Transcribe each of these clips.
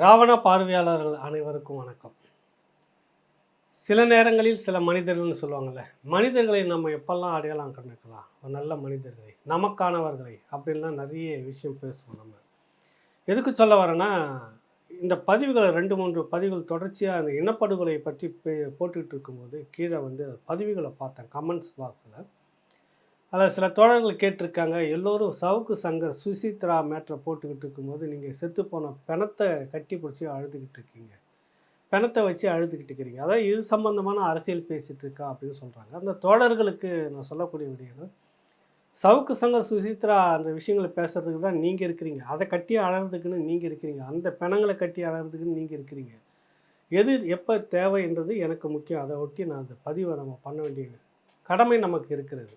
ராவண பார்வையாளர்கள் அனைவருக்கும் வணக்கம். சில நேரங்களில் சில மனிதர்கள்னு சொல்லுவாங்கள்ல மனிதர்களை நம்ம எப்பெல்லாம் அடையாளம் கண்டுக்கலாம்? ஒரு நல்ல மனிதர்களை நமக்கானவர்களை அப்படின்லாம் நிறைய விஷயம் பேசுவோம் நம்ம. எதுக்கு சொல்ல வரேன்னா இந்த பதிவுகளை ரெண்டு மூன்று பதிவுகள் தொடர்ச்சியாக அந்த இனப்படுகொலை பற்றி பே போட்டுக்கிட்டு இருக்கும்போது கீழே வந்து பதிவுகளை பார்த்தேன் கமெண்ட்ஸ் பாக்ஸில் அதில் சில தோழர்கள் கேட்டிருக்காங்க. எல்லோரும் சவுக்கு சங்கர் சுசித்ரா மேட்ரை போட்டுக்கிட்டு இருக்கும்போது நீங்கள் செத்து போன பிணத்தை கட்டி பிடிச்சி அழுதுகிட்டு இருக்கீங்க. பிணத்தை வச்சு அழுதுகிட்டு இருக்கிறீங்க அதாவது இது சம்பந்தமான அரசியல் பேசிகிட்டு இருக்கா அப்படின்னு சொல்கிறாங்க அந்த தோழர்களுக்கு நான் சொல்லக்கூடிய விடயங்கள் சவுக்கு சங்கர் சுசித்ரா அந்த விஷயங்களை பேசுறதுக்கு தான் நீங்கள் இருக்கிறீங்க. அதை கட்டி அழகிறதுக்குன்னு நீங்கள் இருக்கிறீங்க. அந்த பிணங்களை கட்டி அழகிறதுக்குன்னு நீங்கள் இருக்கிறீங்க. எது எப்போ தேவைன்றது எனக்கு முக்கியம். அதை ஒட்டி நான் அந்த பதிவை நம்ம பண்ண வேண்டிய கடமை நமக்கு இருக்கிறது.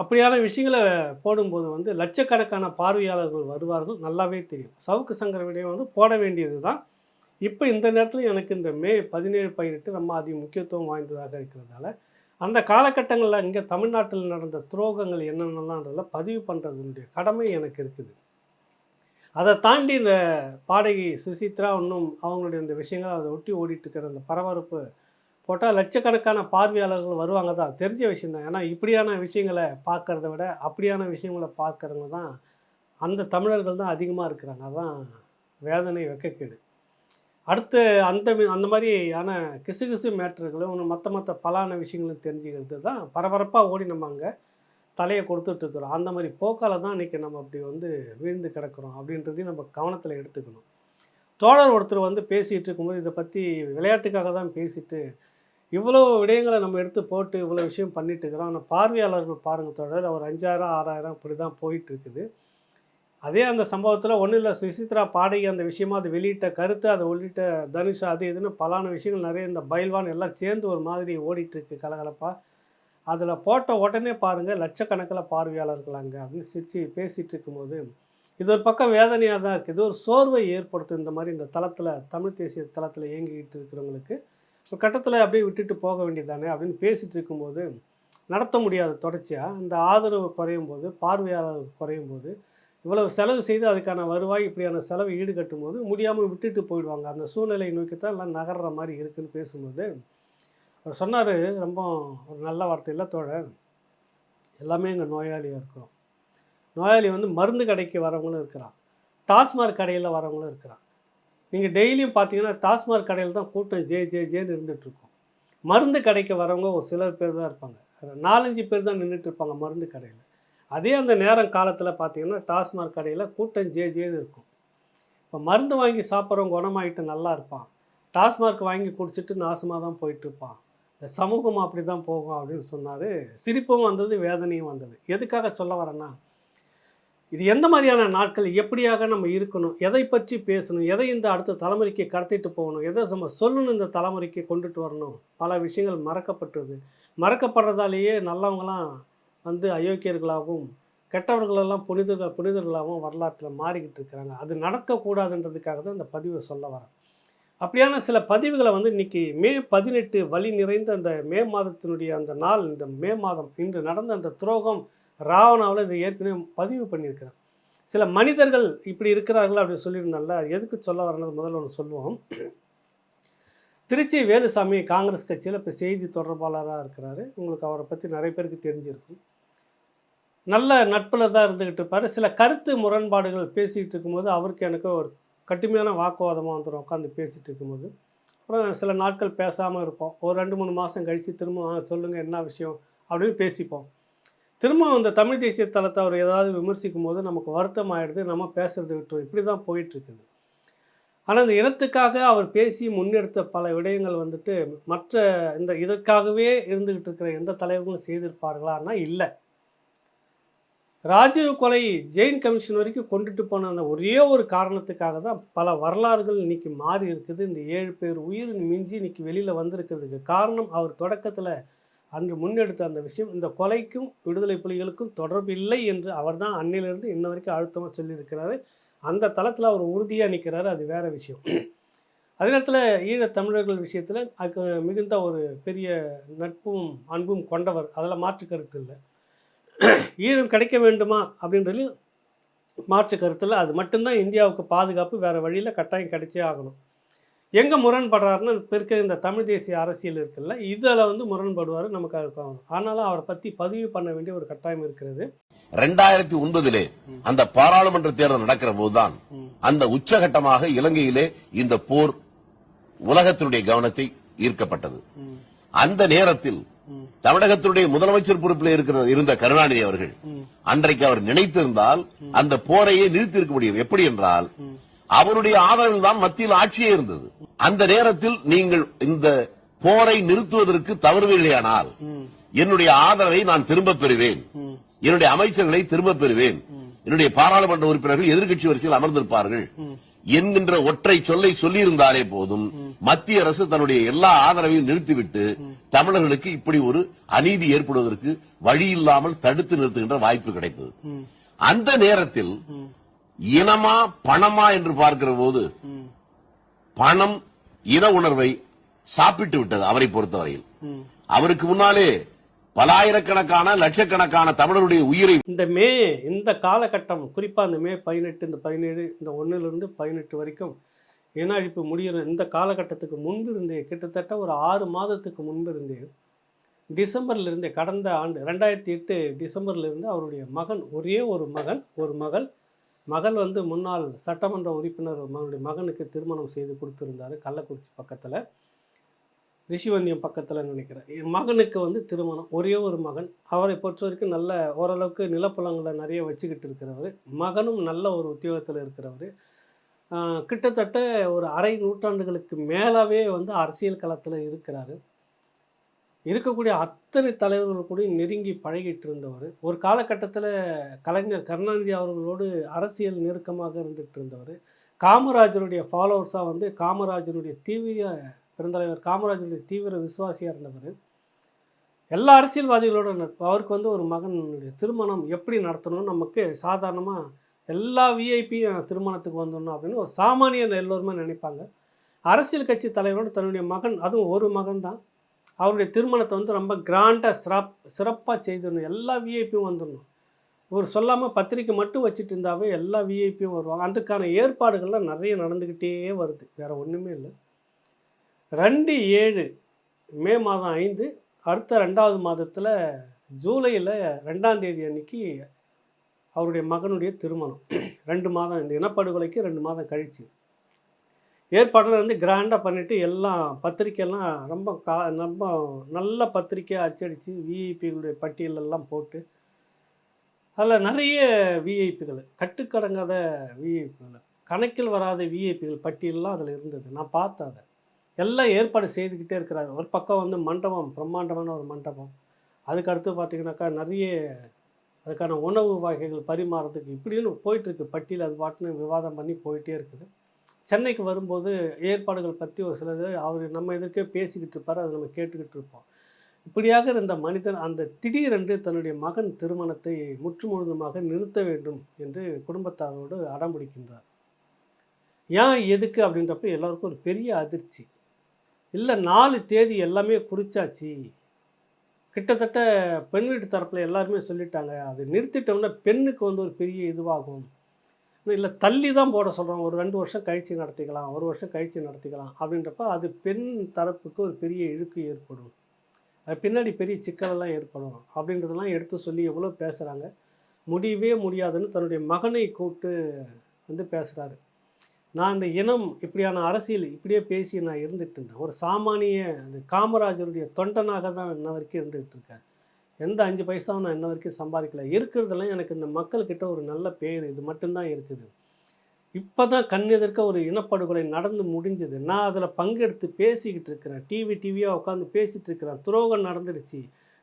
அப்படியான விஷயங்களை போடும்போது வந்து லட்சக்கணக்கான பார்வையாளர்கள் வருவார்கள். நல்லாவே தெரியும். சவுக்கு சங்கர விடயம் வந்து போட வேண்டியது தான். இப்போ இந்த நேரத்தில் எனக்கு இந்த மே பதினேழு பதினெட்டு நம்ம அதி முக்கியத்துவம் வாய்ந்ததாக இருக்கிறதால அந்த காலகட்டங்களில் இங்கே தமிழ்நாட்டில் நடந்த துரோகங்கள் என்னென்னலாம்ன்றதில் பதிவு பண்ணுறதுனுடைய கடமை எனக்கு இருக்குது. அதை தாண்டி இந்த பாடகி சுசித்ரா இன்னும் அவங்களுடைய இந்த விஷயங்கள் அதை ஒட்டி ஓடிட்டு இருக்கிற அந்த பரபரப்பு போட்டால் லட்சக்கணக்கான பார்வையாளர்கள் வருவாங்க தான். தெரிஞ்ச விஷயந்தான் ஏன்னா இப்படியான விஷயங்களை பார்க்கறத விட அப்படியான விஷயங்களை பார்க்குறவங்க தான் அந்த தமிழர்கள் தான் அதிகமாக இருக்கிறாங்க. அதான் வேதனை வெக்கக்கேடு. அடுத்து அந்த அந்த மாதிரியான கிசு கிசு மேட்ருகளும் மற்ற மற்ற பலான விஷயங்களும் தெரிஞ்சுக்கிறது தான் பரபரப்பாக ஓடி நம்ம அங்கே தலையை கொடுத்துட்ருக்குறோம் அந்த மாதிரி போக்கால் தான் இன்றைக்கி நம்ம அப்படி வந்து வீழ்ந்து கிடக்கிறோம் அப்படின்றதையும் நம்ம கவனத்தில் எடுத்துக்கணும். தோழர் ஒருத்தர் வந்து பேசிகிட்டு இருக்கும்போது இதை பற்றி விளையாட்டுக்காக தான் பேசிட்டு இவ்வளோ விடயங்களை நம்ம எடுத்து போட்டு இவ்வளோ விஷயம் பண்ணிட்டு இருக்கிறோம். ஆனால் பார்வையாளர்கள் பாருங்கள் தொடர் ஒரு அஞ்சாயிரம் ஆறாயிரம் இப்படி தான் போயிட்டு இருக்குது அதே அந்த சம்பவத்தில் ஒன்றும் இல்லை சுசித்ரா பாடகி அந்த விஷயமா அது வெளியிட்ட கருத்து அதை உள்ளிட்ட தனுஷா அது இதுன்னு பலான விஷயங்கள் நிறைய இந்த பைல்வான் எல்லாம் சேர்ந்து ஒரு மாதிரி ஓடிட்டுருக்கு கலகலப்பாக அதில் போட்ட உடனே பாருங்கள் லட்சக்கணக்கில் பார்வையாளர்கள் அங்கே அப்படின்னு சிரித்து பேசிகிட்டு இருக்கும்போது இது ஒரு பக்கம் வேதனையாக தான் இருக்குது. இது ஒரு சோர்வை ஏற்படுத்தும் இந்த மாதிரி இந்த தளத்தில் தமிழ் தேசிய தளத்தில் இயங்கிக்கிட்டு இருக்கிறவங்களுக்கு ஒரு கட்டத்தில் அப்படியே விட்டுட்டு போக வேண்டியதானே அப்படின்னு பேசிகிட்டு இருக்கும்போது நடத்த முடியாது தொடர்ச்சியாக இந்த ஆதரவு குறையும் போது பார்வையாளர் குறையும் போது இவ்வளவு செலவு செய்து அதுக்கான வருவாய் இப்படியான செலவு ஈடுகட்டும் போது முடியாமல் விட்டுட்டு போயிடுவாங்க. அந்த சூழ்நிலை நோக்கித்தான் எல்லாம் நகர்ற மாதிரி இருக்குன்னு பேசும்போது அவர் சொன்னார் ரொம்ப ஒரு நல்ல வார்த்தையில் தோழர் எல்லாமே இங்கே நோயாளியாக இருக்கிறோம். நோயாளி வந்து மருந்து கடைக்கு வரவங்களும் இருக்கிறான். டாஸ்மாக் கடையில் வரவங்களும் இருக்கிறான். நீங்கள் டெய்லியும் பார்த்தீங்கன்னா டாஸ்மாக் கடையில் தான் கூட்டம் ஜே ஜே ஜேன்னு இருந்துகிட்ருக்கும் மருந்து கடைக்கு வரவங்க ஒரு சிலர் பேர் தான் இருப்பாங்க. நாலஞ்சு பேர் தான் நின்றுட்டு இருப்பாங்க மருந்து கடையில். அதே அந்த நேரம் காலத்தில் பார்த்தீங்கன்னா டாஸ்மாக் கடையில் கூட்டம் ஜே ஜேன்னு இருக்கும். இப்போ மருந்து வாங்கி சாப்பிட்றவங்க குணமாயிட்டு நல்லா இருப்பான். டாஸ்மார்க் வாங்கி குடிச்சிட்டு நாசமாக தான் போயிட்டு இருப்பான் இந்த சமூகம் அப்படி தான் போகும் அப்படின்னு சொன்னார். சிரிப்பும் வந்தது வேதனையும் வந்தது. எதுக்காக சொல்ல வரேன்னா இது எந்த மாதிரியான நாட்கள் எப்படியாக நம்ம இருக்கணும் எதை பற்றி பேசணும் எதை இந்த அடுத்த தலைமுறைக்கு கடத்திட்டு போகணும் எதை நம்ம சொல்லணும் இந்த தலைமுறைக்கு கொண்டுட்டு வரணும் பல விஷயங்கள் மறக்கப்பட்டது. மறக்கப்படுறதாலேயே நல்லவங்களாம் வந்து அயோக்கியர்களாகவும் கெட்டவர்களெல்லாம் புனிதர்கள் புனிதர்களாகவும் வரலாற்றில் மாறிக்கிட்டு இருக்கிறாங்க. அது நடக்கக்கூடாதுன்றதுக்காக தான் இந்த பதிவை சொல்ல வரேன். அப்படியான சில பதிவுகளை வந்து இன்றைக்கி மே பதினெட்டு வழி நிறைந்த அந்த மே மாதத்தினுடைய அந்த நாள் இந்த மே மாதம் இன்று நடந்த அந்த துரோகம் ராவணாவில் இதை ஏற்கனவே பதிவு பண்ணியிருக்கிறேன். சில மனிதர்கள் இப்படி இருக்கிறார்கள் அப்படி சொல்லியிருந்தால எதுக்கு சொல்ல வரணும் முதல்ல ஒன்று சொல்லுவோம். திருச்சி வேலுசாமி காங்கிரஸ் கட்சியில் இப்போ செய்தி தொடர்பாளராக இருக்கிறாரு. உங்களுக்கு அவரை பற்றி நிறைய பேருக்கு தெரிஞ்சிருக்கும். நல்ல நட்பில் தான் இருந்துக்கிட்டு இருப்பார். சில கருத்து முரண்பாடுகள் பேசிகிட்டு இருக்கும்போது அவருக்கு எனக்கு ஒரு கட்டுமையான வாக்குவாதமாக வந்துடும் உட்காந்து பேசிகிட்டு இருக்கும்போது. அப்புறம் சில நாட்கள் பேசாமல் இருப்போம். ஒரு ரெண்டு மூணு மாதம் கழித்து திரும்ப சொல்லுங்கள் என்ன விஷயம்? அப்படின்னு பேசிப்போம். திரும்ப அந்த தமிழ் தேசிய தளத்தை அவர் ஏதாவது விமர்சிக்கும் போது நமக்கு வருத்தம் ஆயிடுது நம்ம பேசுறது விட்டுரும். இப்படி தான் போயிட்டுருக்குது. ஆனால் இந்த இனத்துக்காக அவர் பேசி முன்னெடுத்த பல விடயங்கள் வந்துட்டு மற்ற இந்த இதற்காகவே இருந்துகிட்டு இருக்கிற எந்த தலைவர்களும் செய்திருப்பார்களான்னா இல்லை. ராஜீவ் கொலை ஜெயின் கமிஷன் வரைக்கும் கொண்டுட்டு போன அந்த ஒரே ஒரு காரணத்துக்காக தான் பல வரலாறுகள் இன்னைக்கு மாறி இருக்குது. இந்த ஏழு பேர் உயிர் மிஞ்சி இன்னைக்கு வெளியில் வந்திருக்கிறதுக்கு காரணம் அவர் தொடக்கத்தில் அன்று முன்னெடுத்த அந்த விஷயம் இந்த கொலைக்கும் விடுதலை புலிகளுக்கும் தொடர்பு இல்லை என்று அவர் தான் அன்னிலிருந்து இன்ன வரைக்கும் அழுத்தமாக சொல்லியிருக்கிறாரு. அந்த தளத்தில் அவர் உறுதியாக நிற்கிறாரு அது வேறு விஷயம். அதே நேரத்தில் ஈழத் தமிழர்கள் விஷயத்தில் அதுக்கு மிகுந்த ஒரு பெரிய நட்பும் அன்பும் கொண்டவர். அதில் மாற்று கருத்து இல்லை. ஈழம் கிடைக்க வேண்டுமா அப்படின்றதுலையும் மாற்று கருத்தில் அது மட்டும்தான் இந்தியாவுக்கு பாதுகாப்பு வேறு வழியில் கட்டாயம் கிடைச்சே ஆகணும். எங்கே முரண்படுறாருன்னு இப்போ இருக்கிற இந்த தமிழ் தேசிய அரசியல் இருக்குல்ல இதில் வந்து முரண்படுவார் நமக்கு ஆகணும் ஆனாலும் அவரை பற்றி பதிவு பண்ண வேண்டிய ஒரு கட்டாயம் இருக்கிறது. ரெண்டாயிரத்தி ஒன்பதிலே அந்த பாராளுமன்ற தேர்தல் நடக்கிற போதுதான் அந்த உச்சகட்டமாக இலங்கையிலே இந்த போர் உலகத்தினுடைய கவனத்தை ஈர்க்கப்பட்டது. அந்த நேரத்தில் தமிழகத்தினுடைய முதலமைச்சர் பொறுப்பில் இருக்கிற இருந்த கருணாநிதி அவர்கள் அன்றைக்கு அவர் நினைத்திருந்தால் அந்த போரையே நிறுத்தியிருக்க முடியும். எப்படி என்றால் அவருடைய ஆதரவில் தான் மத்தியில் ஆட்சியே இருந்தது. அந்த நேரத்தில் நீங்கள் இந்த போரை நிறுத்துவதற்கு தவறுவில்லையானால் என்னுடைய ஆதரவை நான் திரும்ப பெறுவேன். என்னுடைய அமைச்சர்களை திரும்ப பெறுவேன். என்னுடைய பாராளுமன்ற உறுப்பினர்கள் எதிர்கட்சி வரிசையில் அமர்ந்திருப்பார்கள். என்கின்ற ஒற்றை சொல்லை சொல்லியிருந்தாலே போதும் மத்திய அரசு தன்னுடைய எல்லா ஆதரவையும் நிறுத்திவிட்டு தமிழர்களுக்கு இப்படி ஒரு அநீதி ஏற்படுவதற்கு வழி இல்லாமல் தடுத்து நிறுத்துகின்ற வாய்ப்பு கிடைத்தது. அந்த நேரத்தில் இனமா பணமா என்று பார்க்கிற போது பணம் இன உணர்வை சாப்பிட்டு விட்டது அவரை பொறுத்தவரையில். அவருக்கு முன்னாலே பலாயிரக்கணக்கான லட்சக்கணக்கான தமிழருடைய உயிரை இந்த மே இந்த காலகட்டம் குறிப்பாக இந்த மே பதினெட்டு இந்த பதினேழு இந்த ஒன்றிலிருந்து பதினெட்டு வரைக்கும் இன அழிப்பு முடிகிற இந்த காலகட்டத்துக்கு முன்பு இருந்தே கிட்டத்தட்ட ஒரு ஆறு மாதத்துக்கு முன்பு இருந்தே டிசம்பர்ல இருந்தே கடந்த ஆண்டு ரெண்டாயிரத்தி எட்டு டிசம்பர்ல இருந்து அவருடைய மகன் ஒரே ஒரு மகன் ஒரு மகள் மகள் வந்து முன்னாள் சட்டமன்ற உறுப்பினர் மகனுடைய மகனுக்கு திருமணம் செய்து கொடுத்துருந்தாரு கள்ளக்குறிச்சி பக்கத்தில். ரிஷிவந்தியம் பக்கத்தில் நினைக்கிறேன். என் மகனுக்கு வந்து திருமணம் ஒரே ஒரு மகன். அவரை பொறுத்த வரைக்கும் நல்ல ஓரளவுக்கு நிலப்புலங்களை நிறைய வச்சுக்கிட்டு இருக்கிறவர். மகனும் நல்ல ஒரு உத்தியோகத்தில் இருக்கிறவர். கிட்டத்தட்ட ஒரு அரை நூற்றாண்டுகளுக்கு மேலாவே வந்து அரசியல் களத்தில் இருக்கிறாரு. இருக்கக்கூடிய அத்தனை தலைவர்கள் கூட நெருங்கி பழகிட்டு இருந்தவர் ஒரு காலகட்டத்தில் கலைஞர் கருணாநிதி அவர்களோடு அரசியல் நெருக்கமாக இருந்துகிட்டு இருந்தவர் காமராஜருடைய ஃபாலோவர்ஸாக வந்து காமராஜருடைய தீவிர பெருந்தலைவர் காமராஜருடைய தீவிர விசுவாசியாக இருந்தவர். எல்லா அரசியல்வாதிகளோட நட்பு அவருக்கு வந்து ஒரு மகனுடைய திருமணம் எப்படி நடத்தணும்னு நமக்கு சாதாரணமாக எல்லா விஐபியும் திருமணத்துக்கு வந்தோம்னா அப்படின்னு ஒரு சாமானியன் எல்லோருமே நினைப்பாங்க. அரசியல் கட்சி தலைவரோட தன்னுடைய மகன் அதுவும் ஒரு மகன் தான் அவருடைய திருமணத்தை வந்து ரொம்ப கிராண்டாக சிறப் சிறப்பாக செய்திடணும். எல்லா விஐபியும் வந்துடணும். இவர் சொல்லாமல் பத்திரிக்கை மட்டும் வச்சுட்டு இருந்தாவே எல்லா விஐபியும் வருவாங்க. அதுக்கான ஏற்பாடுகள்லாம் நிறைய நடந்துக்கிட்டே வருது. வேறு ஒன்றுமே இல்லை. ரெண்டு ஏழு மே மாதம் ஐந்து அடுத்த ரெண்டாவது மாதத்தில் ஜூலையில் ரெண்டாம் தேதி அன்னைக்கு அவருடைய மகனுடைய திருமணம். ரெண்டு மாதம் இந்த இனப்படுகொலைக்கு ரெண்டு மாதம் கழிச்சு. ஏற்பாடுல வந்து கிராண்டாக பண்ணிவிட்டு எல்லாம் பத்திரிக்கையெல்லாம் ரொம்ப கா ரொம்ப நல்ல பத்திரிக்கையாக அச்சடித்து விஐபிகளுடைய பட்டியலெல்லாம் போட்டு அதில் நிறைய விஐபிகள் கட்டுக்கடங்காத விஐபிகள் கணக்கில் வராத விஐபிகள் பட்டியலெலாம் அதில் இருந்தது. நான் பார்த்தேன் அதை. எல்லாம் ஏற்பாடு செய்துக்கிட்டே இருக்கிறாரு. ஒரு பக்கம் வந்து மண்டபம் பிரம்மாண்டமான ஒரு மண்டபம். அதுக்கு அடுத்து பார்த்திங்கனாக்கா நிறைய அதுக்கான உணவு வகைகள் பரிமாறதுக்கு இப்படின்னு போயிட்டுருக்கு. பட்டியல் அது பாட்டுன்னு விவாதம் பண்ணி போயிட்டே இருக்குது. சென்னைக்கு வரும்போது ஏற்பாடுகள் பற்றி ஒரு சிலது அவர் நம்ம எதிர்க்கே பேசிக்கிட்டு இருப்பார் அதை நம்ம கேட்டுக்கிட்டு இருப்போம். இப்படியாக இருந்த மனிதன் அந்த திடீரென்று தன்னுடைய மகன் திருமணத்தை முற்று முழுதுமாக நிறுத்த வேண்டும் என்று குடும்பத்தாரோடு அடம்பிடிக்கின்றார் ஏன் எதுக்கு அப்படின்றப்ப எல்லாருக்கும் ஒரு பெரிய அதிர்ச்சி. இல்லை நாலு தேதி எல்லாமே குறிச்சாச்சு. கிட்டத்தட்ட பெண் வீட்டு தரப்பில் எல்லாருமே சொல்லிட்டாங்க அது நிறுத்திட்டோம்னா பெண்ணுக்கு வந்து ஒரு பெரிய இதுவாகும். இல்லை தள்ளி தான் போட சொல்கிறோம் ஒரு ரெண்டு வருஷம் கழித்து நடத்திக்கலாம் ஒரு வருஷம் கழித்து நடத்திக்கலாம் அப்படின்றப்ப அது பெண் தரப்புக்கு ஒரு பெரிய இழுக்கு ஏற்படும். அது பின்னாடி பெரிய சிக்கலெல்லாம் ஏற்படும் அப்படின்றதெல்லாம் எடுத்து சொல்லி எவ்வளோ பேசுகிறாங்க முடியவே முடியாதுன்னு தன்னுடைய மகனை கூப்பிட்டு வந்து பேசுகிறாரு நான் இந்த இனம் இப்படியான அரசியல் இப்படியே பேசி நான் இருந்துகிட்டு இருந்தேன். ஒரு சாமானிய அந்த காமராஜருடைய தொண்டனாக தான் இன்ன வரைக்கும் இருந்துகிட்டு இருக்கேன். எந்த அஞ்சு பைசாவும் நான் இன்ன வரைக்கும் சம்பாதிக்கல. இருக்கிறதெல்லாம் எனக்கு இந்த மக்கள்கிட்ட ஒரு நல்ல பேர். இது மட்டும்தான் இருக்குது. இப்போ தான் கண்ணெதிர்க்க ஒரு இனப்படுகொலை நடந்து முடிஞ்சது. நான் அதில் பங்கெடுத்து பேசிக்கிட்டு இருக்கிறேன். டிவி டிவியாக உட்காந்து பேசிகிட்டு இருக்கிறேன். துரோகம் நடந்துடுச்சு.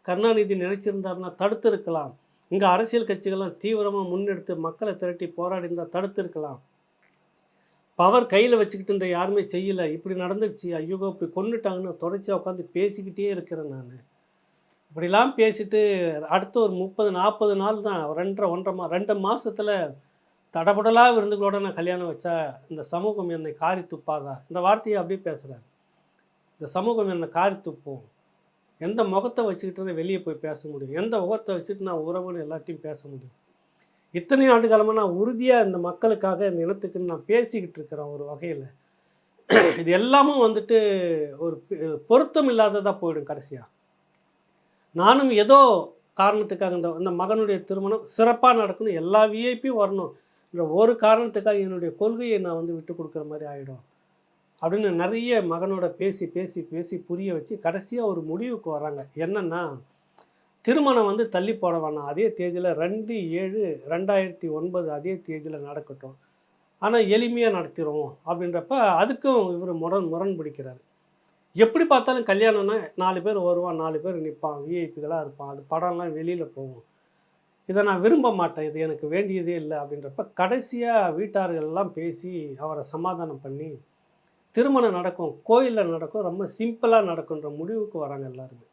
கருணாநிதி நினச்சிருந்தாருன்னா தடுத்திருக்கலாம் இங்கே அரசியல் கட்சிகள்லாம் தீவிரமாக முன்னெடுத்து மக்களை திரட்டி போராடி இருந்தால் தடுத்திருக்கலாம் பவர் கையில் வச்சுக்கிட்டு இருந்த யாருமே செய்யலை. இப்படி நடந்துடுச்சு. ஐயோ இப்படி கொண்டுட்டாங்கன்னு தொடர்ச்சியாக உட்காந்து பேசிக்கிட்டே இருக்கிறேன் நான். இப்படிலாம் பேசிட்டு அடுத்த ஒரு முப்பது நாற்பது நாள் தான் ரெண்டரை ஒன்றரை மா ரெண்டு மாதத்தில் தடபுடலாக விருந்துகளோட நான் கல்யாணம் வச்சா இந்த சமூகம் என்னை காரி துப்பாதா? இந்த வார்த்தையை அப்படியே பேசுகிறார் இந்த சமூகம் என்னை காரி துப்பும். எந்த முகத்தை வச்சுக்கிட்டு வெளியே போய் பேச முடியும்? எந்த முகத்தை வச்சுட்டு நான் உறவுன்னு எல்லாத்தையும் பேச முடியும்? இத்தனை ஆண்டு காலமாக நான் உறுதியாக இந்த மக்களுக்காக இந்த இனத்துக்குன்னு நான் பேசிக்கிட்டு இருக்கிறேன் ஒரு வகையில். இது எல்லாமும் வந்துட்டு ஒரு பொருத்தம் இல்லாததாக போயிடும் கடைசியாக நானும் ஏதோ காரணத்துக்காக இந்த இந்த மகனுடைய திருமணம் சிறப்பாக நடக்கணும் எல்லா விஐபியும் வரணும். இந்த ஒரு காரணத்துக்காக என்னுடைய கொள்கையை நான் வந்து விட்டு கொடுக்குற மாதிரி ஆகிடும் அப்படின்னு நிறைய மகனோட பேசி பேசி பேசி புரிய வச்சு கடைசியாக ஒரு முடிவுக்கு வராங்க. என்னென்னா திருமணம் வந்து தள்ளி போட வேணாம். அதே தேதியில் ரெண்டு ஏழு ரெண்டாயிரத்தி ஒன்பது அதே தேதியில் நடக்கட்டும். ஆனால் எளிமையாக நடத்திடுவோம் அப்படின்றப்ப அதுக்கும் இவர் முரண் முரண் பிடிக்கிறார் எப்படி பார்த்தாலும் கல்யாணம்னா நாலு பேர் வருவான் நாலு பேர் நிற்பான் விஐபிகளாக இருப்பான். அது படம்லாம் வெளியில் போகும். இதை நான் விரும்ப மாட்டேன். இது எனக்கு வேண்டியதே இல்லை அப்படின்றப்ப கடைசியாக வீட்டார்கள்லாம் பேசி அவரை சமாதானம் பண்ணி திருமணம் நடக்கும் கோயிலில் நடக்கும் ரொம்ப சிம்பிளாக நடக்குன்ற முடிவுக்கு வராங்க எல்லாருமே.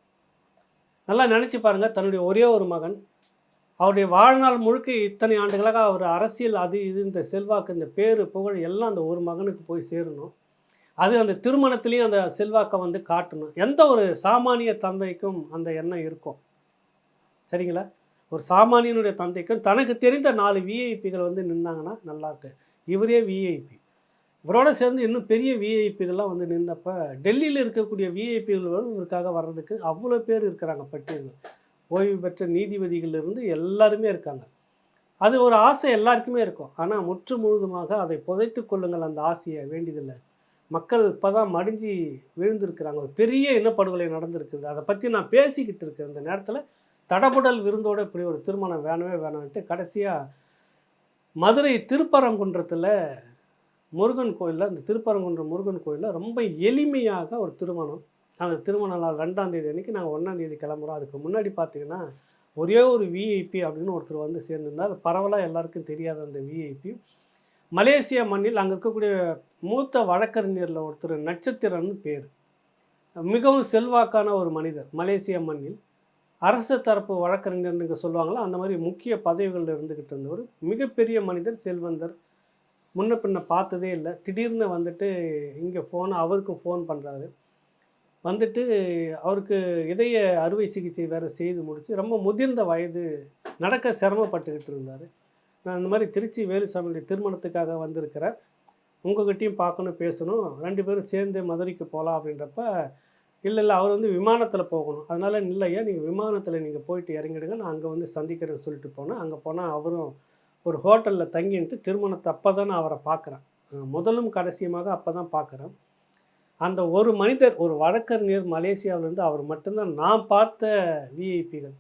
நல்லா நினச்சி பாருங்கள் தன்னுடைய ஒரே ஒரு மகன் அவருடைய வாழ்நாள் முழுக்க இத்தனை ஆண்டுகளாக அவர் அரசியல் அது இது இந்த செல்வாக்கு இந்த பேர் புகழ் எல்லாம் அந்த ஒரு மகனுக்கு போய் சேரணும். அது அந்த திருமணத்துலேயும் அந்த செல்வாக்கை வந்து காட்டணும். எந்த ஒரு சாமானிய தந்தைக்கும் அந்த எண்ணம் இருக்கும். சரிங்களா? ஒரு சாமானியனுடைய தந்தைக்கும் தனக்கு தெரிந்த நாலு விஐபிகள் வந்து நின்னாங்கன்னா நல்லாயிருக்கு இவரே விஐபி இவரோட சேர்ந்து இன்னும் பெரிய விஐபிகள்லாம் வந்து நின்றப்ப டெல்லியில் இருக்கக்கூடிய விஐபிகள் இவருக்காக வர்றதுக்கு அவ்வளோ பேர் இருக்கிறாங்க பட்டியல் ஓய்வு பெற்ற நீதிபதிகளிலிருந்து எல்லாருமே இருக்காங்க. அது ஒரு ஆசை எல்லாருக்குமே இருக்கும். ஆனால் முற்று முழுதுமாக அதை புதைத்து கொள்ளுங்கள் அந்த ஆசையை வேண்டியதில்லை. மக்கள் இப்போ தான் மடிஞ்சு விழுந்திருக்கிறாங்க. ஒரு பெரிய இனப்படுகொலை நடந்திருக்குது. அதை பற்றி நான் பேசிக்கிட்டு இருக்கேன். இந்த நேரத்தில் தடபுடல் விருந்தோட இப்படி ஒரு திருமணம் வேணவே வேணான்ட்டு கடைசியாக மதுரை திருப்பரங்குன்றத்தில் முருகன் கோயிலில் அந்த திருப்பரங்குன்றம் முருகன் கோயிலில் ரொம்ப எளிமையாக ஒரு திருமணம். அந்த திருமண நாள் ரெண்டாம் தேதி அன்றைக்கி நாங்கள் ஒன்றாந்தேதி கிளம்புறோம். அதுக்கு முன்னாடி பார்த்தீங்கன்னா ஒரே ஒரு விஐபி அப்படின்னு ஒருத்தர் வந்து சேர்ந்திருந்தார். பரவலாக எல்லாருக்கும் தெரியாத அந்த விஐபி மலேசியா மண்ணில் அங்கே இருக்கக்கூடிய மூத்த வழக்கறிஞரில் ஒருத்தர் நட்சத்திரம்னு பேர். மிகவும் செல்வாக்கான ஒரு மனிதர் மலேசிய மண்ணில். அரசு தரப்பு வழக்கறிஞர்னு சொல்லுவாங்களோ? அந்த மாதிரி முக்கிய பதவிகளில் இருந்துக்கிட்டு இருந்தவர். மிகப்பெரிய மனிதர் செல்வந்தர். முன்ன பின்ன பார்த்ததே இல்லை. திடீர்னு வந்துட்டு இங்கே ஃபோன் அவருக்கும் ஃபோன் பண்ணுறாரு வந்துட்டு அவருக்கு இதய அறுவை சிகிச்சை வேறு செய்து முடித்து ரொம்ப முதிர்ந்த வயது நடக்க சிரமப்பட்டுக்கிட்டு இருந்தார். நான் இந்த மாதிரி திருச்சி வேலுசாமியுடைய திருமணத்துக்காக வந்திருக்கிறேன். உங்ககிட்டையும் பார்க்கணும் பேசணும். ரெண்டு பேரும் சேர்ந்து மதுரைக்கு போகலாம் அப்படின்றப்ப இல்லை இல்லை அவர் வந்து விமானத்தில் போகணும். அதனால் இல்லையா நீங்கள் விமானத்தில் நீங்கள் போயிட்டு இறங்கிடுங்க. நான் அங்கே வந்து சந்திக்கிறேன்னு சொல்லிட்டு போனேன். அங்கே போனால் அவரும் ஒரு ஹோட்டலில் தங்கின்ட்டு திருமணத்தை அப்போ தான் நான் அவரை பார்க்குறேன் முதலும் கடைசியமாக அப்போ தான் பார்க்குறேன் அந்த ஒரு மனிதர் ஒரு வழக்கறிஞர் மலேசியாவிலேருந்து அவர் மட்டும்தான். நான் பார்த்த விஐபிகள்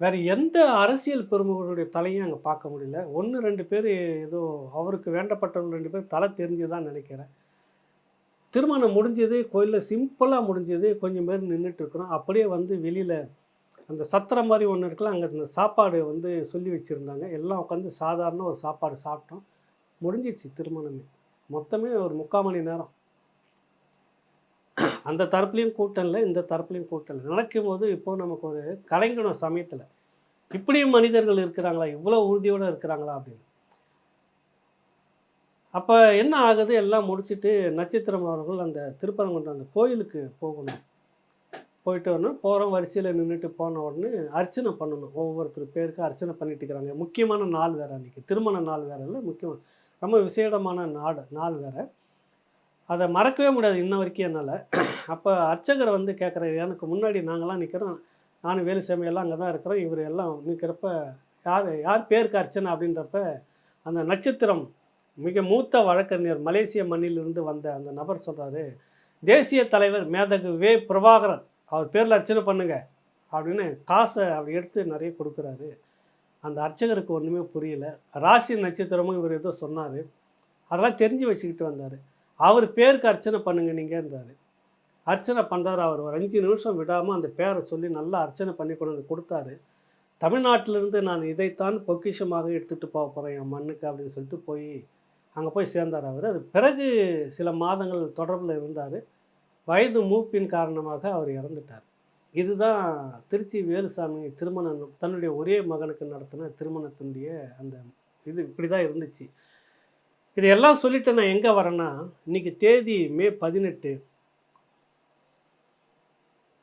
வேறு எந்த அரசியல் பெருமகளுடைய தலையும் அங்கே பார்க்க முடியல. ஒன்று ரெண்டு பேர் ஏதோ அவருக்கு வேண்டப்பட்டவங்க ரெண்டு பேர் தலை தெரிஞ்சுதான் நினைக்கிறேன். திருமணம் முடிஞ்சது கோயிலில் சிம்பிளாக முடிஞ்சது கொஞ்சம் பேர் நின்றுட்டு இருக்கிறோம். அப்படியே வந்து வெளியில் அந்த சத்திரம் மாதிரி ஒன்று இருக்குல்ல அங்கே அந்த சாப்பாடு வந்து சொல்லி வச்சுருந்தாங்க. எல்லாம் உட்காந்து சாதாரண ஒரு சாப்பாடு சாப்பிட்டோம். முடிஞ்சிடுச்சு திருமணமே. மொத்தமே ஒரு முக்கால் மணி நேரம். அந்த தரப்புலையும் கூட்டம் இல்லை இந்த தரப்புலையும் கூட்டம் இல்லை. நடக்கும் போது இப்போ நமக்கு ஒரு கலைஞனும் சமயத்தில் இப்படியும் மனிதர்கள் இருக்கிறாங்களா? இவ்வளோ உறுதியோடு இருக்கிறாங்களா? அப்படின்னு. அப்போ என்ன ஆகுது? எல்லாம் முடிச்சுட்டு நட்சத்திரம் அவர்கள் அந்த திருப்பரங்குன்ற அந்த கோயிலுக்கு போகணும். போயிட்டு வரணும். போகிறோம் வரிசையில் நின்றுட்டு போன உடனே அர்ச்சனை பண்ணணும். ஒவ்வொருத்தர் பேருக்கு அர்ச்சனை பண்ணிட்டு இருக்கிறாங்க. முக்கியமான நாள் வேறு அன்றைக்கி திருமண நாள் வேறு இல்லை முக்கியமான ரொம்ப விசேடமான நாடு நாள் வேறு. அதை மறக்கவே முடியாது இன்ன வரைக்கும் என்னால். அப்போ அர்ச்சகரை வந்து கேட்குறாரு எனக்கு முன்னாடி நாங்களாம் நிற்கிறோம் நானும் வேலுசாமி எல்லாம் அங்கே தான் இருக்கிறோம். இவர் எல்லாம் நிற்கிறப்ப யார் யார் பேருக்கு அர்ச்சனை அப்படின்றப்ப அந்த நட்சத்திரம் மிக மூத்த வழக்கறிஞர் மலேசிய மண்ணிலிருந்து வந்த அந்த நபர் சொல்கிறாரு தேசிய தலைவர் மேதகு வே. பிரபாகரன் அவர் பேரில் அர்ச்சனை பண்ணுங்க அப்படின்னு காசை அப்படி எடுத்து நிறைய கொடுக்குறாரு. அந்த அர்ச்சகருக்கு ஒன்றுமே புரியல. ராசி நட்சத்திரமும் இவர் ஏதோ சொன்னார். அதெல்லாம் தெரிஞ்சு வச்சுக்கிட்டு வந்தார். அவர் பேருக்கு அர்ச்சனை பண்ணுங்க நீங்கன்றாரு. அர்ச்சனை பண்ணுறாரு அவர். ஒரு அஞ்சு நிமிஷம் விடாமல் அந்த பேரை சொல்லி நல்லா அர்ச்சனை பண்ணி கொண்டு வந்து கொடுத்தாரு. தமிழ்நாட்டிலிருந்து நான் இதைத்தான் பொக்கிஷமாக எடுத்துகிட்டு போக போகிறேன் என் மண்ணுக்கு அப்படின்னு சொல்லிட்டு போய் அங்கே போய் சேர்ந்தார் அவர். அது பிறகு சில மாதங்கள் தொடர்பில் இருந்தார். வயது மூப்பின் காரணமாக அவர் இறந்துட்டார். இதுதான் திருச்சி வேலுசாமி திருமணம் தன்னுடைய ஒரே மகனுக்கு நடத்தின திருமணத்தினுடைய அந்த இது இப்படி தான் இருந்துச்சு. இதையெல்லாம் சொல்லிட்டு நான் எங்கே வரேன்னா இன்னைக்கு தேதி மே பதினெட்டு.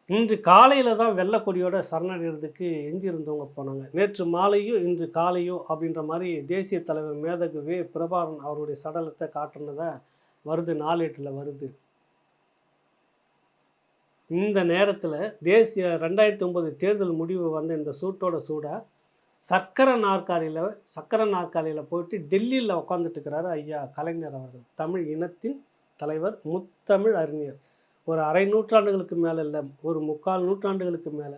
இன்று காலையில் தான் வெள்ளக்கொடியோட சரணடைகிறதுக்கு எஞ்சி இருந்தவங்க போனாங்க. நேற்று மாலையோ இன்று காலையோ அப்படின்ற மாதிரி தேசிய தலைவர் மேதகு வே பிரபாகரன் அவருடைய சடலத்தை காட்டுனதை வருது நாளேட்டில் வருது. இந்த நேரத்தில் தேசிய ரெண்டாயிரத்தி ஒன்பது தேர்தல் முடிவு வந்த இந்த சூட்டோட சூடாக சக்கரை நாற்காலியில் சக்கரை நாற்காலியில் போயிட்டு டெல்லியில் உட்காந்துட்டு இருக்கிறாரு ஐயா கலைஞர் அவர்கள். தமிழ் இனத்தின் தலைவர் முத்தமிழ் அறிஞர். ஒரு அரை நூற்றாண்டுகளுக்கு மேலே இல்லை ஒரு முக்கால் நூற்றாண்டுகளுக்கு மேலே.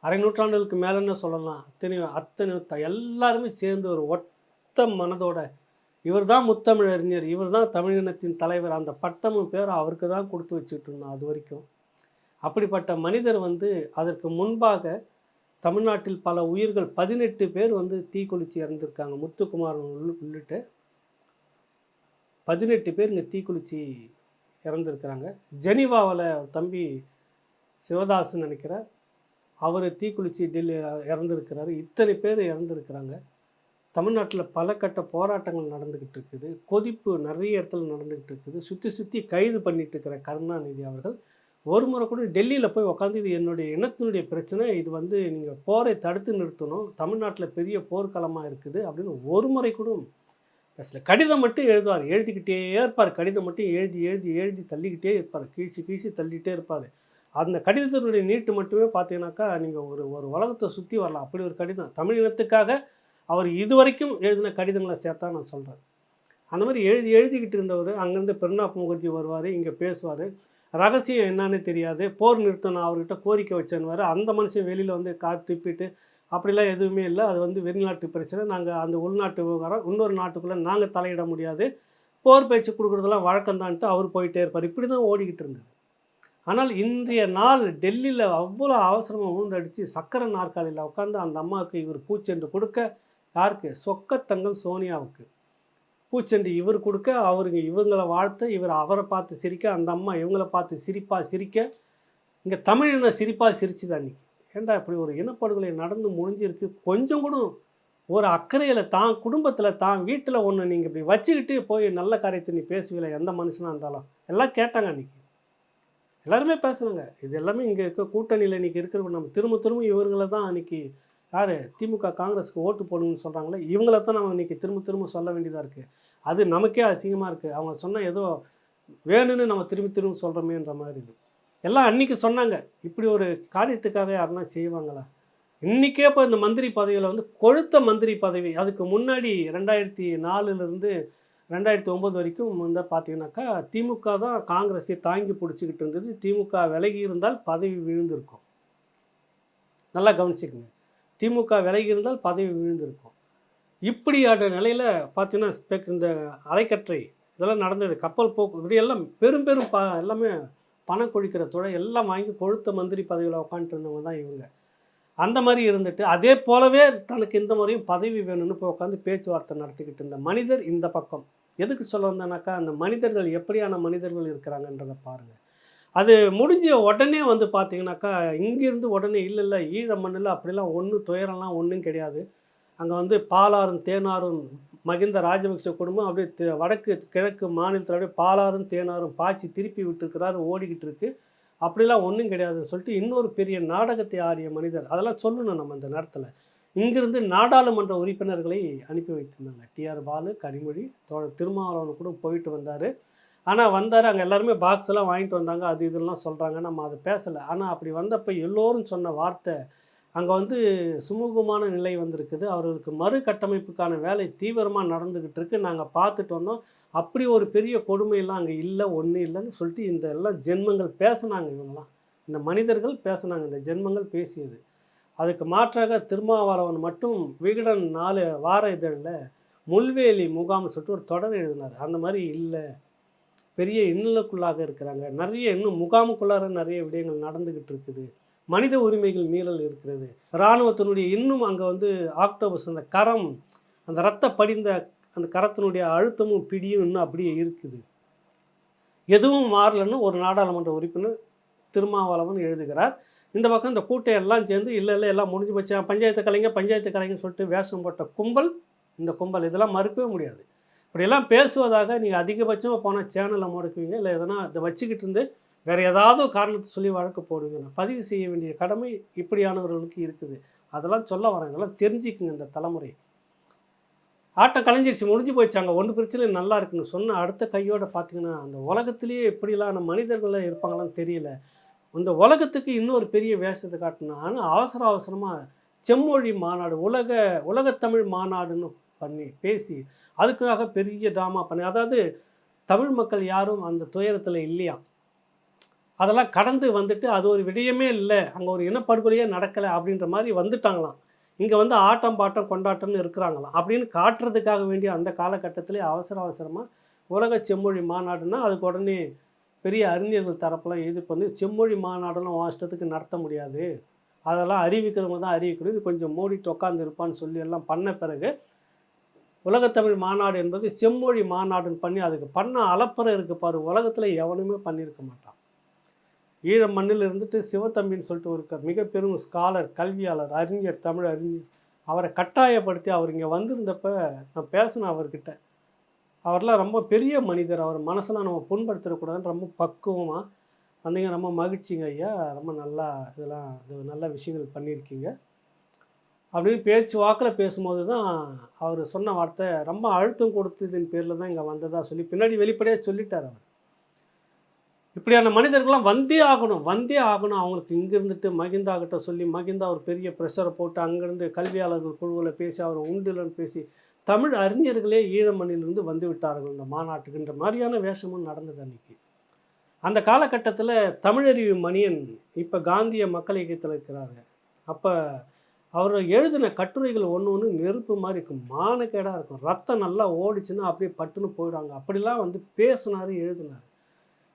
அரை நூற்றாண்டுகளுக்கு மேலேன்னு சொல்லலாம். அத்தனை அத்தனை த- எல்லாருமே சேர்ந்து ஒரு ஒத்த மனதோட இவர் தான் முத்தமிழ் அறிஞர் இவர் தான் தமிழினத்தின் தலைவர். அந்த பட்டமும் பேர் அவருக்கு தான் கொடுத்து வச்சுட்டு இருந்தோம் அது வரைக்கும். அப்படிப்பட்ட மனிதர் வந்து அதற்கு முன்பாக தமிழ்நாட்டில் பல உயிர்கள் பதினெட்டு பேர் வந்து தீக்குளிச்சு இறந்துருக்காங்க. முத்துக்குமாரன் உள்ளிட்டு உள்ளிட்ட பதினெட்டு பேர் இங்கே தீக்குளிச்சு இறந்துருக்கிறாங்க. ஜெனிவாவில் தம்பி சிவதாசன் நினைக்கிற அவர் தீக்குளிச்சு டெல்லி இறந்துருக்கிறாரு. இத்தனை பேர் இறந்துருக்கிறாங்க. தமிழ்நாட்டில் பல கட்ட போராட்டங்கள் நடந்துக்கிட்டு இருக்குது. கொதிப்பு நிறைய இடத்துல நடந்துக்கிட்டு இருக்குது. சுற்றி சுற்றி கைது பண்ணிட்டு இருக்கிற கருணாநிதி அவர்கள் ஒரு முறை கூட டெல்லியில் போய் உட்காந்து இது என்னுடைய இனத்தினுடைய பிரச்சனை இது வந்து நீங்கள் போரை தடுத்து நிறுத்தணும் தமிழ்நாட்டில் பெரிய போர்க்களமாக இருக்குது அப்படின்னு ஒரு முறை கூட பேசல. கடிதம் மட்டும் எழுதுவார். எழுதிக்கிட்டே இருப்பார். கடிதம் மட்டும் எழுதி எழுதி எழுதி தள்ளிக்கிட்டே இருப்பார். கீழ்ச்சி கீழ்ச்சி தள்ளிக்கிட்டே இருப்பார். அந்த கடிதத்தினுடைய நீட்டு மட்டுமே பார்த்தீங்கன்னாக்கா நீங்கள் ஒரு ஒரு உலகத்தை சுற்றி வரலாம். அப்படி ஒரு கடிதம். தமிழ் இனத்துக்காக அவர் இதுவரைக்கும் எழுதின கடிதங்களை சேர்த்தா நான் சொல்கிறேன் அந்த மாதிரி எழுதி எழுதிக்கிட்டு இருந்தவர் அங்கேருந்து பிரணாப் முகர்ஜி வருவார் இங்கே பேசுவார். ரகசியம் என்னன்னு தெரியாது. போர் நிறுத்தம் நான் அவர்கிட்ட கோரிக்கை வச்சேன்னுவார். அந்த மனுஷன் வெளியில் வந்து காத்து துப்பிட்டு அப்படிலாம் எதுவுமே இல்லை. அது வந்து வெளிநாட்டு பிரச்சனை. நாங்கள் அந்த உள்நாட்டு விவகாரம் இன்னொரு நாட்டுக்குள்ளே நாங்கள் தலையிட முடியாது. போர் பேச்சு கொடுக்குறதெல்லாம் வழக்கம்தான்ட்டு அவர் போயிட்டே இருப்பார். இப்படி தான் ஓடிக்கிட்டு இருந்தது. ஆனால் இன்றைய நாள் டெல்லியில் அவ்வளோ அவசரமாக உழுந்தடித்து சக்கரை நாற்காலியில் உட்காந்து அந்த அம்மாவுக்கு இவர் பூச்சென்று கொடுக்க யாருக்கு? சொக்கத்தங்கம் சோனியாவுக்கு. பூச்செண்டு இவர் கொடுக்க அவருங்க இவங்களை வாழ்த்த இவர் அவரை பார்த்து சிரிக்க அந்த அம்மா இவங்களை பார்த்து சிரிப்பாக சிரிக்க இங்கே தமிழின சிரிப்பாக சிரிச்சு அன்னைக்கு. ஏண்டா இப்படி ஒரு இனப்படுகொலை நடந்து முடிஞ்சிருக்கு? கொஞ்சம் கூட ஒரு அக்கறையில் தான் குடும்பத்தில் தான் வீட்டில் ஒன்று நீங்கள் இப்படி வச்சுக்கிட்டு போய் நல்ல காரியத்தை நீ பேசுவீல எந்த மனுஷனாக இருந்தாலும். எல்லாம் கேட்டாங்க அன்றைக்கி எல்லாருமே பேசுகிறாங்க இது எல்லாமே இங்கே இருக்க கூட்டணியில் இன்றைக்கி இருக்கிற நம்ம திரும்ப திரும்ப இவர்களை தான் அன்றைக்கி யார்? திமுக காங்கிரஸுக்கு ஓட்டு போடணும்னு சொல்கிறாங்களே இவங்கள தான் நம்ம இன்றைக்கி திரும்ப திரும்ப சொல்ல வேண்டியதாக இருக்குது அது நமக்கே அசிங்கமாக இருக்குது அவங்க சொன்ன ஏதோ வேணும்னு நம்ம திரும்பி திரும்ப சொல்கிறோமேன்ற மாதிரி இது எல்லாம் அன்றைக்கி சொன்னாங்க. இப்படி ஒரு காரியத்துக்காக யாருன்னா செய்வாங்களா? இன்றைக்கே இப்போ இந்த மந்திரி பதவியில் வந்து கொழுத்த மந்திரி பதவி. அதுக்கு முன்னாடி ரெண்டாயிரத்தி நாலுலேருந்து ரெண்டாயிரத்தி ஒம்பது வரைக்கும் வந்து பார்த்தீங்கன்னாக்கா திமுக தான் காங்கிரஸை தாங்கி பிடிச்சிக்கிட்டு இருந்தது. திமுக விலகி இருந்தால் பதவி விழுந்திருக்கும். நல்லா கவனிச்சுக்கங்க. திமுக விலகி இருந்தால் பதவி விழுந்திருக்கும். இப்படியான நிலையில் பார்த்தீங்கன்னா ஸ்பெக் இந்த அலைக்கற்றை இதெல்லாம் நடந்தது. கப்பல் போக்கு இப்படி எல்லாம் பெரும் பெரும் ப எல்லாமே பணம் கொழிக்கிற துறை எல்லாம் வாங்கி கொழுத்த மந்திரி பதவியில் உட்காந்துட்டு இருந்தவங்க தான் இவங்க. அந்த மாதிரி இருந்துட்டு அதே போலவே தனக்கு இந்த முறையும் பதவி வேணும்னு போய் உட்காந்து பேச்சுவார்த்தை நடத்திக்கிட்டு இருந்த மனிதர் இந்த பக்கம். எதுக்கு சொல்ல வந்தேனாக்கா அந்த மனிதர்கள் எப்படியான மனிதர்கள் இருக்கிறாங்கன்றதை பாருங்கள் அது முடிஞ்ச உடனே வந்து பார்த்தீங்கன்னாக்கா இங்கேருந்து உடனே இல்லை இல்லை ஈழ மண்ணில் அப்படிலாம் ஒன்றும் துயரம்லாம் ஒன்றும் கிடையாது. அங்கே வந்து பாலாறும் தேனாரும் மகிந்த ராஜபக்ச குடும்பம் அப்படியே வடக்கு கிழக்கு மாநிலத்தில் அப்படியே பாலாறும் தேனாரும் பாய்ச்சி திருப்பி விட்டுருக்கிறாரு ஓடிக்கிட்டு இருக்கு. அப்படிலாம் ஒன்றும் கிடையாதுன்னு சொல்லிட்டு இன்னொரு பெரிய நாடகத்தை ஆடிய மனிதர். அதெல்லாம் சொல்லணும் நம்ம இந்த நேரத்தில். இங்கிருந்து நாடாளுமன்ற உறுப்பினர்களை அனுப்பி வைத்திருந்தாங்க. டிஆர் பாலு கனிமொழி தோழர் திருமாவளவன் கூட போயிட்டு வந்தார். ஆனால் வந்தார் அங்கே எல்லாருமே பாக்ஸ் எல்லாம் வாங்கிட்டு வந்தாங்க. அது இதெல்லாம் சொல்கிறாங்க நம்ம அதை பேசலை. ஆனால் அப்படி வந்தப்போ எல்லோரும் சொன்ன வார்த்தை அங்கே வந்து சுமூகமான நிலை வந்திருக்குது. அவர்களுக்கு மறு கட்டமைப்புக்கான வேலை தீவிரமாக நடந்துக்கிட்டு இருக்கு. நாங்கள் பார்த்துட்டு வந்தோம். அப்படி ஒரு பெரிய கொடுமையெல்லாம் அங்கே இல்லை ஒன்றும் இல்லைன்னு சொல்லிட்டு இந்த எல்லாம் ஜென்மங்கள் பேசுனாங்க இவங்கெல்லாம். இந்த மனிதர்கள் பேசுனாங்க. இந்த ஜென்மங்கள் பேசியது. அதுக்கு மாற்றாக திருமாவளவன் மட்டும் விகடன் நாலு வார இதழில் முள்வேலி முகாம்னு சொல்லிட்டு ஒரு தொடர் எழுதினார். அந்த மாதிரி இல்லை. பெரிய இன்னலுக்குள்ளாக இருக்கிறாங்க. நிறைய இன்னும் முகாமுக்குள்ளார நிறைய விடயங்கள் நடந்துக்கிட்டு இருக்குது மனித உரிமைகள் மீறல் இருக்கிறது. இராணுவத்தினுடைய இன்னும் அங்கே வந்து ஆக்டோபஸ் அந்த கரம் அந்த ரத்த படிந்த அந்த கரத்தினுடைய அழுத்தமும் பிடியும் இன்னும் அப்படியே இருக்குது. எதுவும் மாறலன்னு ஒரு நாடாளுமன்ற உறுப்பினர் திருமாவளவன் எழுதுகிறார். இந்த பக்கம் இந்த கூட்டம் எல்லாம் சேர்ந்து இல்லை இல்லை எல்லாம் முடிஞ்சு போச்சு. பஞ்சாயத்து கலைஞர் பஞ்சாயத்து கலைஞர் சொல்லிட்டு வேஷம் போட்ட கும்பல் இந்த கும்பல் இதெல்லாம் மறுக்கவே முடியாது. இப்படியெல்லாம் பேசுவதாக நீங்கள் அதிகபட்சமாக போனால் சேனலை முடக்குவீங்க இல்லை எதனா இதை வச்சுக்கிட்டு இருந்து வேறு ஏதாவது காரணத்தை சொல்லி வழக்கு போடுவீங்க. பதிவு செய்ய வேண்டிய கடமை இப்படியானவர்களுக்கு இருக்குது. அதெல்லாம் சொல்ல வரேன். இதெல்லாம் தெரிஞ்சுக்குங்க இந்த தலைமுறை. ஆட்டம் கலைஞ்சிருச்சு முடிஞ்சு போயிடுச்சாங்க ஒன்று பிரச்சனை நல்லா இருக்குன்னு சொன்ன அடுத்த கையோட பார்த்தீங்கன்னா அந்த உலகத்திலேயே எப்படிலாம் மனிதர்கள் இருப்பாங்களான்னு தெரியல. இந்த உலகத்துக்கு இன்னொரு பெரிய வேஷத்தை காட்டினான்னு அவசர அவசரமாக செம்மொழி மாநாடு உலக உலகத்தமிழ் மாநாடுன்னு பண்ணி பேசி அதுக்காக பெரிய ட்ராமா பண்ணி அதாவது தமிழ் மக்கள் யாரும் அந்த துயரத்தில் இல்லையா? அதெல்லாம் கடந்து வந்துட்டு அது ஒரு விடயமே இல்லை. அங்கே ஒரு இனப்படுகொலையே நடக்கலை அப்படின்ற மாதிரி வந்துட்டாங்களாம். இங்கே வந்து ஆட்டம் பாட்டம் கொண்டாட்டம்னு இருக்கிறாங்களாம். அப்படின்னு காட்டுறதுக்காக வேண்டிய அந்த காலகட்டத்திலே அவசர அவசரமாக உலக செம்மொழி மாநாடுனா அதுக்கு உடனே பெரிய அறிஞர்கள் தரப்பெல்லாம் இது பண்ணி செம்மொழி மாநாடெல்லாம் வாஷ்டத்துக்கு நடத்த முடியாது. அதெல்லாம் அறிவிக்கிறவங்க தான் அறிவிக்கணும். இது கொஞ்சம் மூடிட்டு உட்காந்துருப்பான்னு சொல்லி எல்லாம் பண்ண பிறகு உலகத்தமிழ் மாநாடு என்பது செம்மொழி மாநாடுன்னு பண்ணி அதுக்கு பண்ண அலப்பறை இருக்குது பாரு. உலகத்தில் எவனுமே பண்ணியிருக்க மாட்டான். ஈழ மண்ணில் இருந்துட்டு சிவத்தம்பின்னு சொல்லிட்டு ஒரு க- மிக பெரும் ஸ்காலர் கல்வியாளர் அறிஞர் தமிழ் அறிஞர் அவரை கட்டாயப்படுத்தி அவர் இங்கே வந்திருந்தப்ப நான் பேசினேன் அவர்கிட்ட. அவர்லாம் ரொம்ப பெரிய மனிதர். அவர் மனசெல்லாம் நம்ம புண்படுத்திடக்கூடாதுன்னு ரொம்ப பக்குவமாக வந்தீங்க. ரொம்ப மகிழ்ச்சிங்க ஐயா. ரொம்ப நல்லா இதெல்லாம் இது நல்ல விஷயங்கள் பண்ணியிருக்கீங்க. அப்படின்னு பேச்சு வாக்கில் பேசும்போது தான் அவர் சொன்ன வார்த்தை ரொம்ப அழுத்தம் கொடுத்ததின் பேரில் தான் இங்கே வந்ததாக சொல்லி பின்னாடி வெளிப்படையாக சொல்லிட்டார் அவர். இப்படியான மனிதர்கள்லாம் வந்தே ஆகணும் வந்தே ஆகணும். அவங்களுக்கு இங்கிருந்துட்டு மகிந்தாகிட்ட மகிந்தா கிட்ட சொல்லி மகிந்தா ஒரு பெரிய ப்ரெஷரை போட்டு அங்கேருந்து கல்வியாளர்கள் குழுவில் பேசி அவர் உண்டுலன்னு பேசி தமிழ் அறிஞர்களே ஈழமண்ணிலிருந்து வந்து விட்டார்கள் இந்த மாநாட்டுக்குன்ற மாதிரியான வேஷமும் நடந்தது அன்றைக்கி அந்த காலகட்டத்தில் தமிழறிவு மணியன் இப்போ காந்திய மக்கள் இயக்கத்தில் இருக்கிறாரு. அப்போ அவர் எழுதின கட்டுரைகள் ஒன்று ஒன்று நெருப்பு மாதிரி இருக்கும். மானக்கேடாக இருக்கும். ரத்தம் நல்லா ஓடிச்சுன்னா அப்படியே பட்டுன்னு போயிடுவாங்க. அப்படிலாம் வந்து பேசினார் எழுதினார்.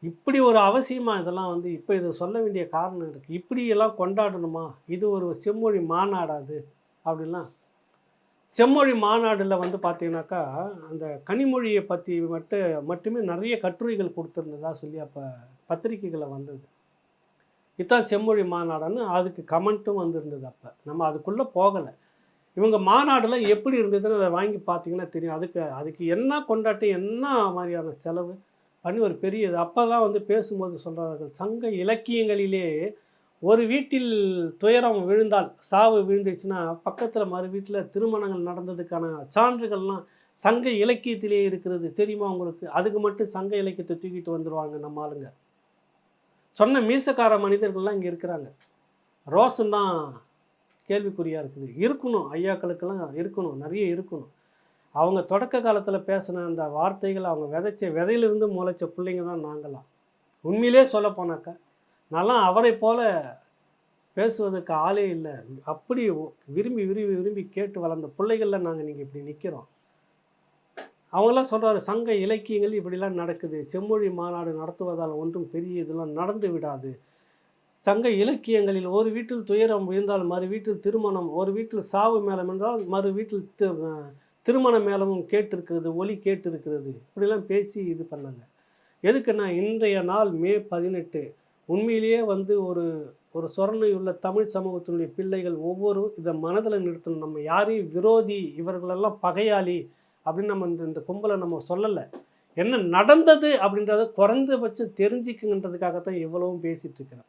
இப்படி ஒரு அவசியமாக இதெல்லாம் வந்து இப்போ இதை சொல்ல வேண்டிய காரணம் இருக்குது இப்படியெல்லாம் கொண்டாடணுமா? இது ஒரு செம்மொழி மாநாடாது அப்படிலாம் செம்மொழி மாநாடில் வந்து பார்த்தீங்கன்னாக்கா அந்த கனிமொழியை பற்றி மட்டும் மட்டுமே நிறைய கட்டுரைகள் கொடுத்துருந்ததா சொல்லி அப்போ பத்திரிகைகளை வந்தது. இதான் செம்மொழி மாநாடுன்னு அதுக்கு கமெண்ட்டும் வந்திருந்தது அப்போ. நம்ம அதுக்குள்ளே போகலை. இவங்க மாநாடுலாம் எப்படி இருந்ததுன்னு அதை வாங்கி பார்த்தீங்கன்னா தெரியும். அதுக்கு அதுக்கு என்ன கொண்டாட்டம் என்ன மாதிரியான செலவு பண்ணி ஒரு பெரிய இது. அப்போ தான் வந்து பேசும்போது சொல்கிறார்கள் சங்க இலக்கியங்களிலே ஒரு வீட்டில் துயரம் விழுந்தால் சாவு விழுந்துச்சுன்னா பக்கத்தில் மறு வீட்டில் திருமணங்கள் நடந்ததுக்கான சான்றுகள்லாம் சங்க இலக்கியத்திலே இருக்கிறது தெரியுமா உங்களுக்கு? அதுக்கு மட்டும் சங்க இலக்கியத்தை தூக்கிட்டு வந்துடுவாங்க நம்ம ஆளுங்க. சொன்ன மீசக்கார மனிதர்கள்லாம் இங்கே இருக்கிறாங்க. ரோஷன் தான் கேள்விக்குறியாக இருக்குது. இருக்கணும் ஐயாக்களுக்கெல்லாம் இருக்கணும் நிறைய இருக்கணும். அவங்க தொடக்க காலத்தில் பேசின அந்த வார்த்தைகள் அவங்க விதைச்ச விதையிலிருந்து முளைச்ச பிள்ளைங்க தான் நாங்களாம். உண்மையிலே சொல்ல போனாக்கா நான்லாம் அவரை போல் பேசுவதற்கு ஆளே இல்லை. அப்படி விரும்பி விரும்பி விரும்பி கேட்டு வளர்ந்த பிள்ளைகளில் நாங்கள் நீங்கள் இப்படி நிற்கிறோம் அவங்களாம் சொல்கிறாரு சங்க இலக்கியங்கள் இப்படிலாம் நடக்குது. செம்மொழி மாநாடு நடத்துவதால் ஒன்றும் பெரிய இதெல்லாம் நடந்து விடாது. சங்க இலக்கியங்களில் ஒரு வீட்டில் துயரம் விழுந்தால் மறு வீட்டில் திருமணம் ஒரு வீட்டில் சாவு மேலம் என்றால் மறு வீட்டில் தி- திருமணம் திருமண மேளமும் கேட்டிருக்கிறது ஒலி கேட்டிருக்கிறது. இப்படிலாம் பேசி இது பண்ணாங்க. எதுக்குன்னா இன்றைய நாள் மே பதினெட்டு. உண்மையிலேயே வந்து ஒரு ஒரு சொரணையுள்ள தமிழ் சமூகத்தினுடைய பிள்ளைகள் ஒவ்வொரு இதை மனதில் நிறுத்தணும். நம்ம யாரையும் விரோதி இவர்களெல்லாம் பகையாளி அப்படின்னு நம்ம இந்த இந்த கும்பலை நம்ம சொல்லலை. என்ன நடந்தது அப்படின்றத குறைந்தபட்சம் தெரிஞ்சுக்குங்கன்றதுக்காகத்தான் இவ்வளவும் பேசிட்டு இருக்கிறேன்.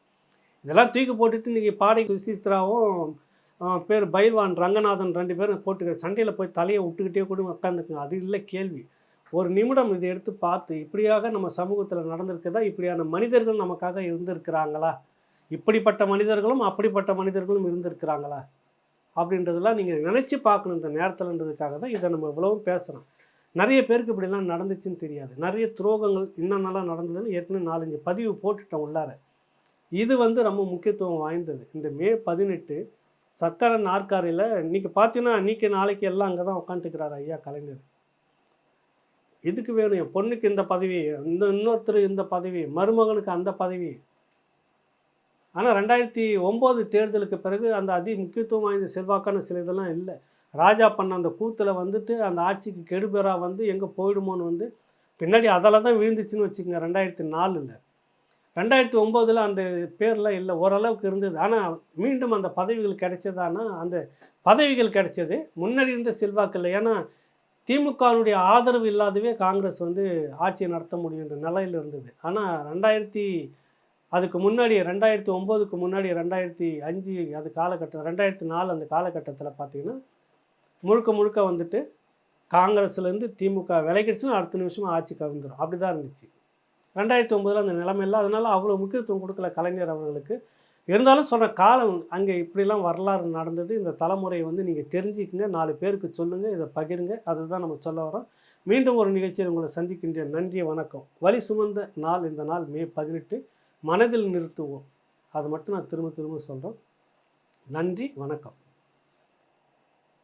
இதெல்லாம் தூக்கி போட்டுட்டு இன்றைக்கி பாடை சுசிஸ்திராவும் பேர் பைல்வான் ரங்கநாதன் ரெண்டு பேரும் போட்டுக்கிற சண்டையில் போய் தலையை விட்டுக்கிட்டே கூட உட்காந்துக்குங்க அது இல்லை கேள்வி. ஒரு நிமிடம் இதை எடுத்து பார்த்து இப்படியாக நம்ம சமூகத்தில் நடந்திருக்குதா? இப்படியான மனிதர்கள் நமக்காக இருந்திருக்கிறாங்களா? இப்படிப்பட்ட மனிதர்களும் அப்படிப்பட்ட மனிதர்களும் இருந்திருக்கிறாங்களா? அப்படின்றதெல்லாம் நீங்கள் நினச்சி பார்க்கணும் இந்த நேரத்தில்ன்றதுக்காக தான் இதை நம்ம இவ்வளவும் பேசுகிறோம் நிறைய பேருக்கு இப்படிலாம் நடந்துச்சுன்னு தெரியாது. நிறைய துரோகங்கள் என்னென்னலாம் நடந்ததுன்னு ஏற்கனவே நாலஞ்சு பதிவு போட்டுட்டோம் உள்ளார. இது வந்து ரொம்ப முக்கியத்துவம் வாய்ந்தது. இந்த மே பதினெட்டு சர்க்கரை நாற்காரியில் இன்னைக்கு பார்த்தீங்கன்னா இன்னைக்கு நாளைக்கு எல்லாம் அங்கே தான் உட்காந்துக்கிறாரு ஐயா கலைஞர். இதுக்கு வேணும்? என் பொண்ணுக்கு இந்த பதவி இந்த இன்னொருத்தர் இந்த பதவி மருமகனுக்கு அந்த பதவி ஆனால் ரெண்டாயிரத்தி ஒம்பது தேர்தலுக்கு பிறகு அந்த அதி முக்கியத்துவம் வாய்ந்த செல்வாக்கான சில இதெல்லாம் இல்லை. ராஜா பண்ண அந்த கூத்தில் வந்துட்டு அந்த ஆட்சிக்கு கெடுபெறா வந்து எங்கே போயிடுமோன்னு வந்து பின்னாடி அதில் தான் விழுந்துச்சுன்னு வச்சுக்கோங்க ரெண்டாயிரத்தி நாலில். ரெண்டாயிரத்தி ஒம்போதில் அந்த பேர்லாம் இல்லை ஓரளவுக்கு இருந்தது. ஆனால் மீண்டும் அந்த பதவிகள் கிடைச்சதானா அந்த பதவிகள் கிடைச்சது முன்னாடி இருந்த செல்வாக்கு இல்லை. ஏன்னா திமுகவினுடைய ஆதரவு இல்லாதவே காங்கிரஸ் வந்து ஆட்சியை நடத்த முடியுன்ற நிலையில் இருந்தது. ஆனால் ரெண்டாயிரத்தி அதுக்கு முன்னாடி ரெண்டாயிரத்தி ஒம்போதுக்கு முன்னாடி ரெண்டாயிரத்தி அஞ்சு அது காலகட்டம் ரெண்டாயிரத்தி நாலு அந்த காலகட்டத்தில் பார்த்தீங்கன்னா முழுக்க முழுக்க வந்துட்டு காங்கிரஸ்லேருந்து திமுக விலகிடுச்சுன்னா அடுத்த நிமிஷமாக ஆட்சி கவிழ்ந்துடும் அப்படி தான் இருந்துச்சு. ரெண்டாயிரத்தி ஒம்பதில் அந்த நிலைமை இல்லை. அவ்வளோ முக்கியத்துவம் கொடுக்கல கலைஞர் அவர்களுக்கு. இருந்தாலும் சொல்கிற காலம் அங்கே இப்படிலாம் வரலாறு நடந்தது. இந்த தலைமுறையை வந்து நீங்கள் தெரிஞ்சுக்குங்க. நாலு பேருக்கு சொல்லுங்கள் இதை பகிருங்க. அதுதான் நம்ம சொல்ல வரோம். மீண்டும் ஒரு நிகழ்ச்சியில் உங்களை சந்திக்கின்ற நன்றி வணக்கம். வழி சுமந்த நாள் இந்த நாள் மே பதினெட்டு. மனதில் நிறுத்துவோம். அது மட்டும் நான் திரும்ப திரும்ப சொல்கிறோம் நன்றி வணக்கம்.